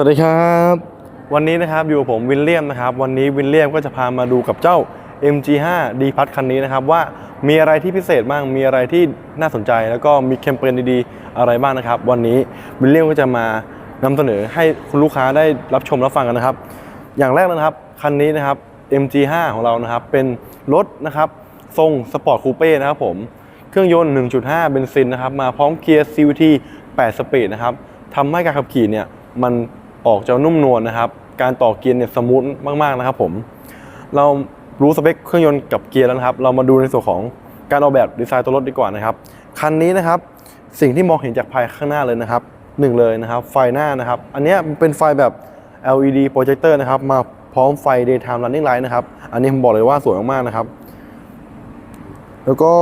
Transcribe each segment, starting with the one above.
สวัสดีครับ วันนี้นะครับอยู่กับผมวิลเลียมนะครับ วันนี้วิลเลียมก็จะพามาดูกับเจ้า MG5 D พัทคันนี้นะครับ ว่ามีอะไรที่พิเศษบ้างมีอะไรที่น่าสนใจ แล้วก็มีแคมเปญดีๆอะไรบ้างนะครับ วันนี้วิลเลียมก็จะมานำเสนอให้คุณลูกค้าได้รับชมรับฟังกันนะครับ อย่างแรกนะครับคันนี้นะครับ MG5 ของเรานะครับ เป็นรถนะครับทรงสปอร์ตคูเป้นะครับผมเครื่องยนต์ 1.5 เบนซินนะครับมาพร้อมเกียร์ CVT 8 สปีดนะครับทำให้การขับขี่เนี่ยมัน ออกจะนุ่มนวลนะครับ การต่อเกียร์เนี่ยสมูทมากๆนะครับ ผม เรารู้สเปคเครื่องยนต์กับเกียร์แล้วนะครับ เรามาดูในส่วนของการออกแบบดีไซน์ตัวรถดีกว่านะครับ คันนี้นะครับ สิ่งที่มองเห็นจากภายข้างหน้าเลยนะครับหนึ่งเลยนะครับ ไฟหน้านะครับ อันนี้เป็นไฟแบบ LED projector นะครับ มาพร้อมไฟ daytime running light นะครับ อันนี้ผมบอกเลยว่าสวยมากๆนะครับ แล้วก็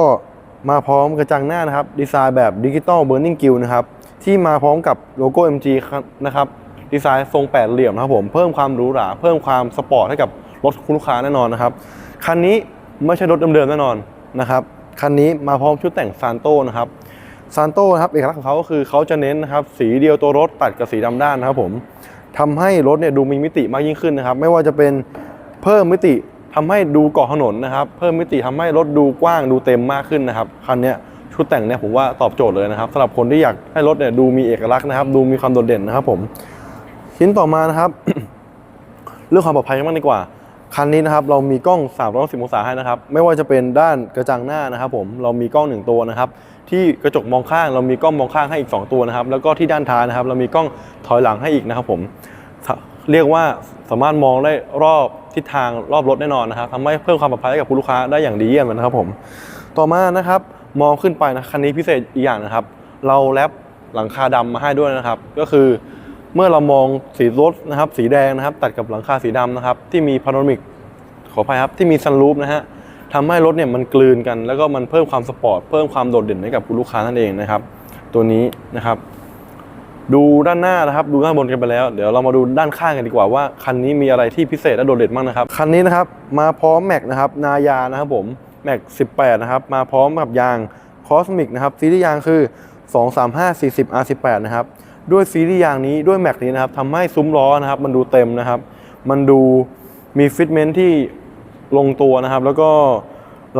มาพร้อมกระจังหน้านะครับ ดีไซน์แบบดิจิตอลเบ r ร์ n ิ n งกิลนะครับ ที่มาพร้อมกับโลโก้ MG นะครับ ดีไซน์ทรงแปดเหลี่ยมนะครับผมเพิ่มความหรูหราเพิ่มความสปอร์ตให้กับรถคุณลูกค้าแน่นอนนะครับคันนี้ไม่ใช่รถเดิมๆแน่นอนนะครับคันนี้มาพร้อมชุดแต่งซานโตนะครับซานโตนะครับเอกลักษณ์ของเขาก็คือเขาจะเน้นนะครับสีเดียวตัวรถตัดกับสีดำด้านนะครับผมทำให้รถเนี่ยดูมีมิติมากยิ่งขึ้นนะครับไม่ว่าจะเป็นเพิ่มมิติทำให้ดูเกาะถนนนะครับเพิ่มมิติทำให้รถดูกว้างดูเต็มมากขึ้นนะครับคันนี้ชุดแต่งเนี่ยผมว่าตอบโจทย์เลยนะครับสำหรับคนที่อยากให้รถเนี่ยดูมีเอกลักษณ์นะครับดูมีความโดดเด่นนะครับผม ชิ้นต่อมานะครับ เรื่องความปลอดภัยกันบ้างดีกว่า คันนี้นะครับเรามีกล้อง 360 องศาให้นะครับ ไม่ว่าจะเป็นด้านกระจังหน้านะครับ ผมเรามีกล้อง 1 ตัวนะครับ ที่กระจกมองข้างเรามีกล้องมองข้างให้อีก 2 ตัวนะครับ แล้วก็ที่ด้านท้ายนะครับ เรามีกล้องถอยหลังให้อีกนะครับ ผมเรียกว่าสามารถมองได้รอบทิศทางรอบรถแน่นอนนะครับทำให้เพิ่มความปลอดภัยให้กับผู้ลูกค้าได้อย่างดีเยี่ยมนะครับ ผม ต่อมานะครับ มองขึ้นไปนะคันนี้พิเศษอีกอย่างนะครับ เราแรปหลังคาดำมาให้ด้วยนะครับ ก็คือ เมื่อเรามองสีรถนะครับ สีแดงนะครับ ตัดกับหลังคาสีดำนะครับ ที่มีพาโนรามิกขออภัยครับที่มีซันรูฟนะฮะทำให้รถเนี่ยมันกลืนกัน แล้วก็มันเพิ่มความสปอร์ตเพิ่มความโดดเด่นให้กับคุณลูกค้านั่นเองนะครับ ตัวนี้นะครับ ดูด้านหน้านะครับ ดูด้านบนกันไปแล้ว เดี๋ยวเรามาดูด้านข้างกันดีกว่าว่าคันนี้มีอะไรที่พิเศษและโดดเด่นบ้างนะครับคันนี้นะครับมาพร้อมแม็กนะครับนายานะครับผมแม็ก 18 นะครับ มาพร้อมกับยางคอสมิกนะครับซีรีส์ยางคือ 235 40 R18 นะครับ ด้วยซีรีส์ยางนี้ด้วยแม็กนี้นะครับทำให้ซุ้มล้อนะครับ มันดูเต็มนะครับ มันดูมีฟิตเมนท์ที่ลงตัวนะครับ แล้วก็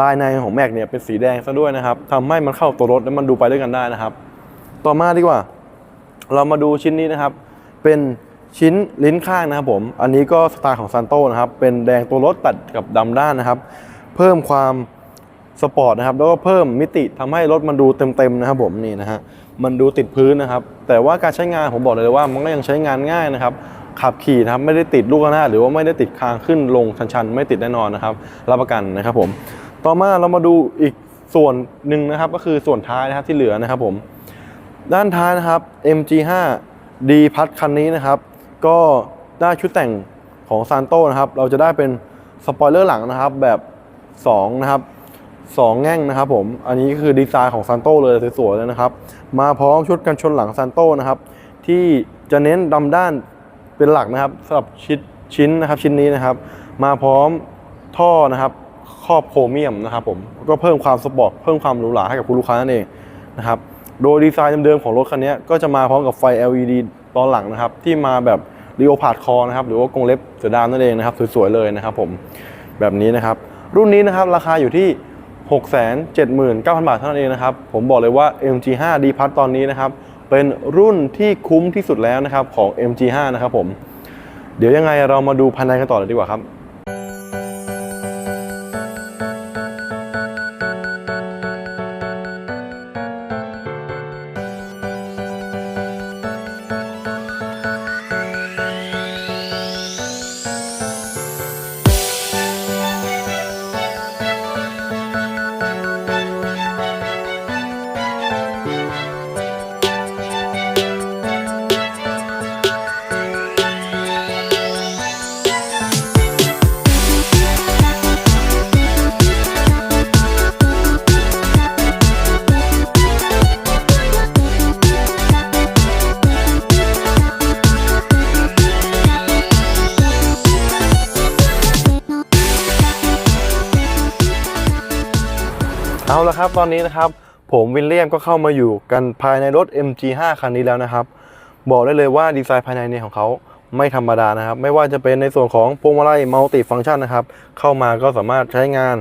ลายในของแม็กเนี่ยเป็นสีแดงซะด้วยนะครับทำให้มันเข้าตัวรถและมันดูไปด้วยกันได้นะครับ ต่อมาดีกว่า เรามาดูชิ้นนี้นะครับ เป็นชิ้นลิ้นข้างนะครับผม อันนี้ก็สไตล์ของซันโตนะครับ เป็นแดงตัวรถตัดกับดำด้านนะครับ เพิ่มความ สปอร์ตนะครับแล้วก็เพิ่มมิติทำให้รถมันดูเต็มๆนะครับผมนี่นะฮะมันดูติดพื้นนะครับ แต่ว่าการใช้งานผมบอกเลยว่ามันก็ยังใช้งานง่ายนะครับขับขี่นะครับไม่ได้ติดลูกระนาหรือว่าไม่ได้ติดคางขึ้นลงชันๆ ไม่ติดแน่นอนนะครับ รับประกันนะครับผม ต่อมาเรามาดูอีกส่วนหนึ่งนะครับ ก็คือส่วนท้ายนะครับที่เหลือนะครับผม ด้านท้ายนะครับ MG5 D พัดคันนี้นะครับ ก็ได้ชุดแต่งของซานโตนะครับ เราจะได้เป็นสปอยเลอร์หลังนะครับแบบ 2 นะครับ 2 แง่งนะครับผม อันนี้คือดีไซน์ของซานโตเลยสวยๆเลยนะครับ มาพร้อมชุดกันชนหลังซานโตนะครับ ที่จะเน้นดำด้านเป็นหลักนะครับสำหรับชิ้นชิ้นนะครับชิ้นนี้นะครับ มาพร้อมท่อนะครับครอบโครเมียมนะครับผมก็เพิ่มความสปอร์ตเพิ่มความหรูหราให้กับคุณลูกค้านั่นเองนะครับโดยดีไซน์เดิมๆของรถคันนี้ก็จะมาพร้อมกับไฟ LED ตอนหลังนะครับ ที่มาแบบรียวพาดคอนะครับหรือว่ากรงเล็บเสือดาวนั่นเองนะครับ สวยๆเลยนะครับผมแบบนี้นะครับ รุ่นนี้นะครับราคาอยู่ที่ 679,000 บาทเท่านั้นเองนะครับ ผมบอกเลยว่า MG5 D พัทตอนนี้นะครับ เป็นรุ่นที่คุ้มที่สุดแล้วนะครับของ MG5 นะครับผม เดี๋ยวยังไงเรามาดูภายในกันต่อเลยดีกว่าครับ เอาละครับตอนนี้นะครับ ผมวินเลียมก็เข้ามาอยู่กันภายในรถ MG5 คันนี้แล้วนะครับ บอกได้เลยว่าดีไซน์ภายในเนี่ยของเขาไม่ธรรมดานะครับ ไม่ว่าจะเป็นในส่วนของพวงมาลัยมัลติฟัง c t ชันนะครับ เข้ามาก็สามารถใช้งาน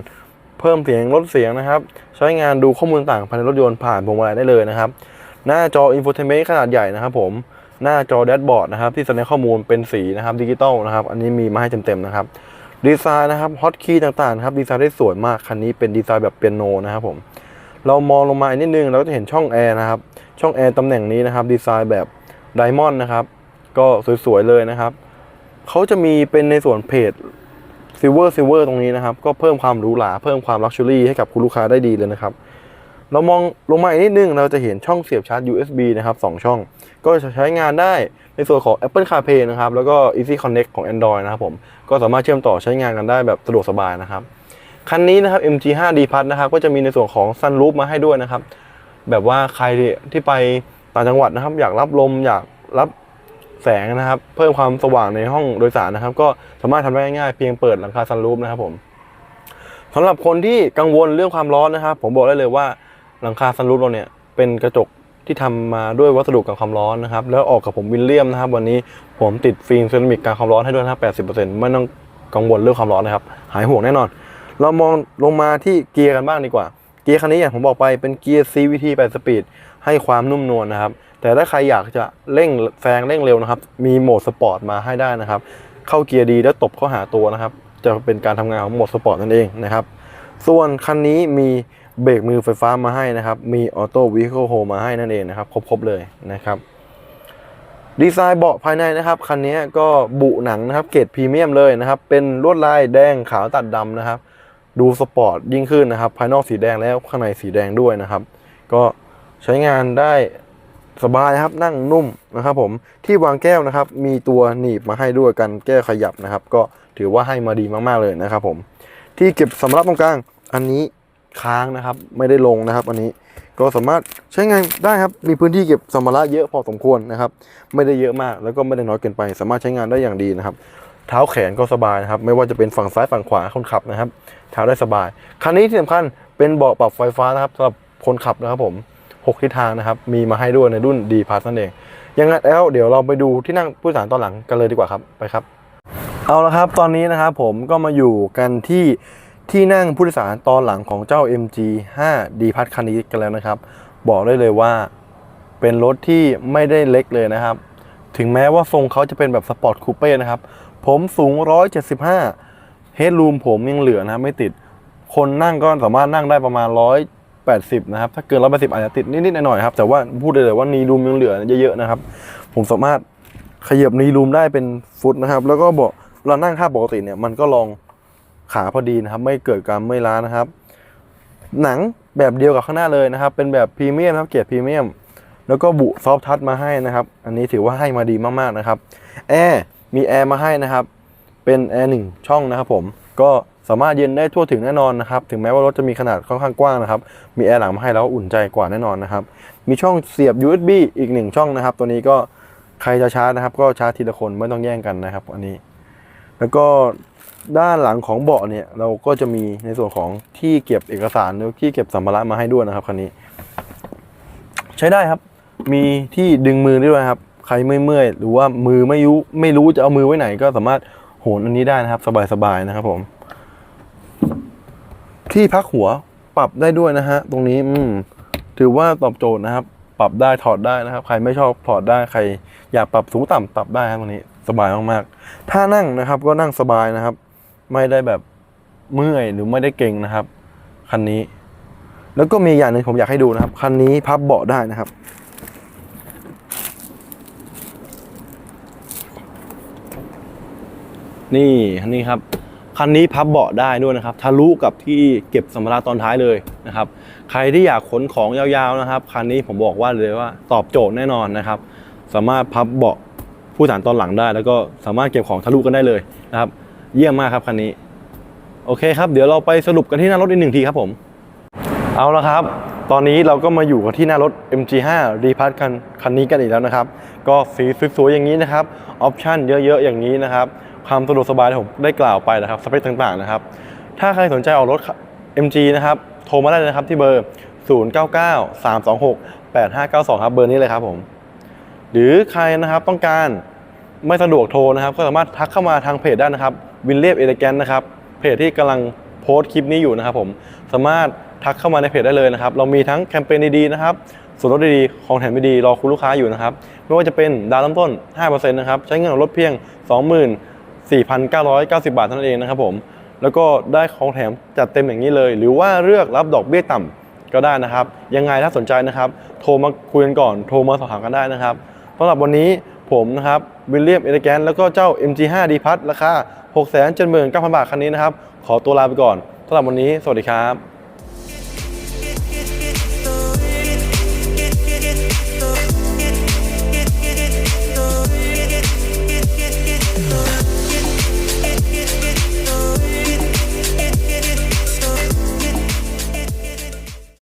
เพิ่มเสียงลดเสียงนะครับ ใช้งานดูข้อมูลต่างภายในรถยนต์ผ่านพวงมาลัยได้เลยนะครับ หน้าจออินโฟเทนเมนต์ขนาดใหญ่นะครับผมหน้าจอแดชบอร์ดนะครับที่แสดงข้อมูลเป็นสีนะครับดิจิตอลนะครับ อันนี้มีมาให้เต็มๆนะครับดีไซน์นะครับฮอตคีย์ต่างๆครับดีไซน์ได้สวยมากคันนี้เป็นดีไซน์แบบเปียโนนะครับผม เรามองลงมาอีกนิดนึงเราก็จะเห็นช่องแอร์นะครับ ช่องแอร์ตำแหน่งนี้นะครับ ดีไซน์แบบไดมอนด์นะครับ ก็สวยๆเลยนะครับ เขาจะมีเป็นในส่วนเพจซิลเวอร์ซิลเวอร์ตรงนี้นะครับ ก็เพิ่มความหรูหราเพิ่มความลักชัวรี่ให้กับคุณลูกค้าได้ดีเลยนะครับ เรามองลงมาอีกนิดนึง เราจะเห็นช่องเสียบชาร์จ USB นะครับ2ช่อง ก็จะใช้งานได้ในส่วนของ Apple CarPlay นะครับ แล้วก็ Easy Connect ของ Android นะครับผม ก็สามารถเชื่อมต่อใช้งานกันได้แบบสะดวกสบายนะครับ คันนี้นะครับ MG5 D Plus นะครับก็จะมีในส่วนของ Sunroof มาให้ด้วยนะครับ แบบว่าใครที่ไปต่างจังหวัดนะครับ อยากรับลมอยากรับแสงนะครับ เพิ่มความสว่างในห้องโดยสารนะครับ ก็สามารถทำได้ง่ายๆเพียงเปิดหลังคา Sunroof นะครับผมสำหรับคนที่กังวลเรื่องความร้อนนะครับ ผมบอกได้เลยว่าหลังคา Sunroof เราเนี่ยเป็นกระจกที่ทำมาด้วยวัสดุกันความร้อนนะครับ แล้วออกกับผมวิลเลียมนะครับ วันนี้ผมติดฟิล์มเซรามิกกันความร้อนให้ด้วยนะครับ80%ไม่ต้องกังวลเรื่องความร้อนนะครับ หายห่วงแน่นอน เรามองลงมาที่เกียร์กันบ้างดีกว่า เกียร์คันนี้อย่างผมบอกไปเป็นเกียร์ CVT 8สปีดให้ความนุ่มนวลนะครับ แต่ถ้าใครอยากจะเร่งแซงเร่งเร็วนะครับ มีโหมดสปอร์ตมาให้ได้นะครับ เข้าเกียร์ดีแล้วตบเข้าหาตัวนะครับ จะเป็นการทำงานของโหมดสปอร์ตนั่นเองนะครับ ส่วนคันนี้มีเบรกมือไฟฟ้ามาให้นะครับ มีออโต้วิค e โฮมาให้นั่นเองนะครับ ครบๆเลยนะครับดีไซน์เบาะภายในนะครับคันนี้ก็บุหนังนะครับเกรดพรีเมียมเลยนะครับ เป็นลวดลายแดงขาวตัดดำนะครับ ดูสปอร์ตยิ่งขึ้นนะครับ ภายนอกสีแดงแล้วข้างในสีแดงด้วยนะครับ ก็ใช้งานได้สบายครับนั่งนุ่มนะครับผมที่วางแก้วนะครับ มีตัวหนีบมาให้ด้วยกันแก้วขยับนะครับ ก็ถือว่าให้มาดีมากๆเลยนะครับ ผม ที่เก็บสำรับตรงกลางอันนี้ค้างนะครับ ไม่ได้ลงนะครับ อันนี้ก็สามารถใช้งานได้ครับ มีพื้นที่เก็บสัมภาระเยอะพอสมควรนะครับ ไม่ได้เยอะมากแล้วก็ไม่ได้น้อยเกินไป สามารถใช้งานได้อย่างดีนะครับ เท้าแขนก็สบายนะครับ ไม่ว่าจะเป็นฝั่งซ้ายฝั่งขวาคนขับนะครับ เท้าได้สบาย คันนี้ที่สำคัญเป็นเบาะปรับไฟฟ้านะครับสำหรับคนขับนะครับผมหกทิศทางนะครับ มีมาให้ด้วยในรุ่น D Plus นั่นเอง ยังไงแล้วเดี๋ยวเราไปดูที่นั่งผู้โดยสารตอนหลังกันเลยดีกว่าครับ ไปครับ เอาละครับ ตอนนี้นะครับผมก็มาอยู่กันที่ที่นั่งผู้โดยสารตอนหลังของเจ้า MG 5 D พัทคันนี้กันแล้วนะครับ บอกได้เลยว่าเป็นรถที่ไม่ได้เล็กเลยนะครับ ถึงแม้ว่าทรงเขาจะเป็นแบบสปอร์ตคูเป้นะครับ ผมสูง 175 เฮดรูมผมยังเหลือนะครับไม่ติด คนนั่งก็สามารถนั่งได้ประมาณ 180 นะครับ ถ้าเกิน 180 อาจจะติดนิดๆหน่อยๆครับ แต่ว่าพูดได้เลยว่านีรูมยังเหลือเยอะๆนะครับ ผมสามารถขยับนีรูมได้เป็นฟุตนะครับ แล้วก็เบอกเรานั่งท่าปกติเนี่ยมันก็ลองขาพอดีนะครับ ไม่เกิดการเมื่อยล้านะครับ หนังแบบเดียวกับข้างหน้าเลยนะครับ เป็นแบบพรีเมียมครับเกียรดพรีเมียมแล้วก็บุซอฟทัชมาให้นะครับ อันนี้ถือว่าให้มาดีมากๆนะครับ แอร์ มีแอร์มาให้นะครับ เป็นแอร์หนึ่งช่องนะครับผม ก็สามารถเย็นได้ทั่วถึงแน่นอนนะครับ ถึงแม้ว่ารถจะมีขนาดค่อนข้างกว้างนะครับ มีแอร์หลังมาให้แล้วอุ่นใจกว่าแน่นอนนะครับ มีช่องเสียบ USB อีกหนึ่งช่องนะครับ ตัวนี้ก็ใครจะชาร์จนะครับ ก็ชาร์จทีละคนไม่ต้องแย่งกันนะครับ อันนี้ แล้วก็ด้านหลังของเบาะเนี่ยเราก็จะมีในส่วนของที่เก็บเอกสารหรือที่เก็บสัมภาระมาให้ด้วยนะครับคันนี้ ใช้ได้ครับ มีที่ดึงมือด้วยครับ ใครไม่เมื่อยหรือว่ามือไม่รู้ไม่รู้จะเอามือไว้ไหน ก็สามารถโหนอันนี้ได้นะครับ สบายๆนะครับผม ที่พักหัวปรับได้ด้วยนะฮะ ตรงนี้อืมถือว่าตอบโจทย์นะครับ ปรับได้ถอดได้นะครับ ใครไม่ชอบถอดได้ใคร อยากปรับสูงต่ำปรับได้ครับตรงนี้สบายมากๆถ้านั่งนะครับ ก็นั่งสบายนะครับ ไม่ได้แบบเมื่อยหรือไม่ได้เก่งนะครับ คันนี้ แล้วก็มีอย่างหนึ่งผมอยากให้ดูนะครับ คันนี้พับเบาะได้นะครับ นี่คันนี้ครับคันนี้พับเบาะได้ด้วยนะครับทะลุกับที่เก็บสัมภาระตอนท้ายเลยนะครับใครที่อยากขนของยาวๆนะครับคันนี้ผมบอกว่าเลยว่าตอบโจทย์แน่นอนนะครับ สามารถพับเบาะผู้โดยสารตอนหลังได้ แล้วก็สามารถเก็บของทะลุกันได้เลยนะครับ เยี่ยมมากครับคันนี้ โอเคครับ เดี๋ยวเราไปสรุปกันที่หน้ารถอีกหนึ่งทีครับผม เอาละครับ ตอนนี้เราก็มาอยู่กันที่หน้ารถ MG5 รีพัทคันคันนี้กันอีกแล้วนะครับ ก็สีสวยๆอย่างนี้นะครับออปชั่นเยอะๆอย่างนี้นะครับ ความสะดวกสบายที่ผมได้กล่าวไปนะครับสเปคต่างๆนะครับ ถ้าใครสนใจออกรถ MG นะครับโทรมาได้เลยนะครับที่เบอร์ 0993268592 ครับเบอร์นี้เลยครับผม หรือใครนะครับต้องการไม่สะดวกโทรนะครับ ก็สามารถทักเข้ามาทางเพจได้นะครับวินเลียบเอเลแกนนะครับเพจที่กำลังโพสต์คลิปนี้อยู่นะครับผมสามารถทักเข้ามาในเพจได้เลยนะครับ เรามีทั้งแคมเปญดีๆนะครับส่วนลดดีๆ ของแถมดีๆรอคุณลูกค้าอยู่นะครับ ไม่ว่าจะเป็นดาวน์เริ่มต้น 5%นะครับ ใช้เงินออกรถเพียง 4,990 บาทเท่านั้นเองนะครับผม แล้วก็ได้ของแถมจัดเต็มอย่างนี้เลย หรือว่าเลือกรับดอกเบี้ยต่ำก็ได้นะครับ ยังไงถ้าสนใจนะครับ โทรมาคุยกันก่อน โทรมาสอบถามกันได้นะครับสำหรับวันนี้ผมนะครับวิลเลียมเอเลแกนแล้วก็เจ้า MG5 D พัทราคา 679,000 บาทคันนี้นะครับ ขอตัวลาไปก่อนสำหรับวันนี้ สวัสดีครับ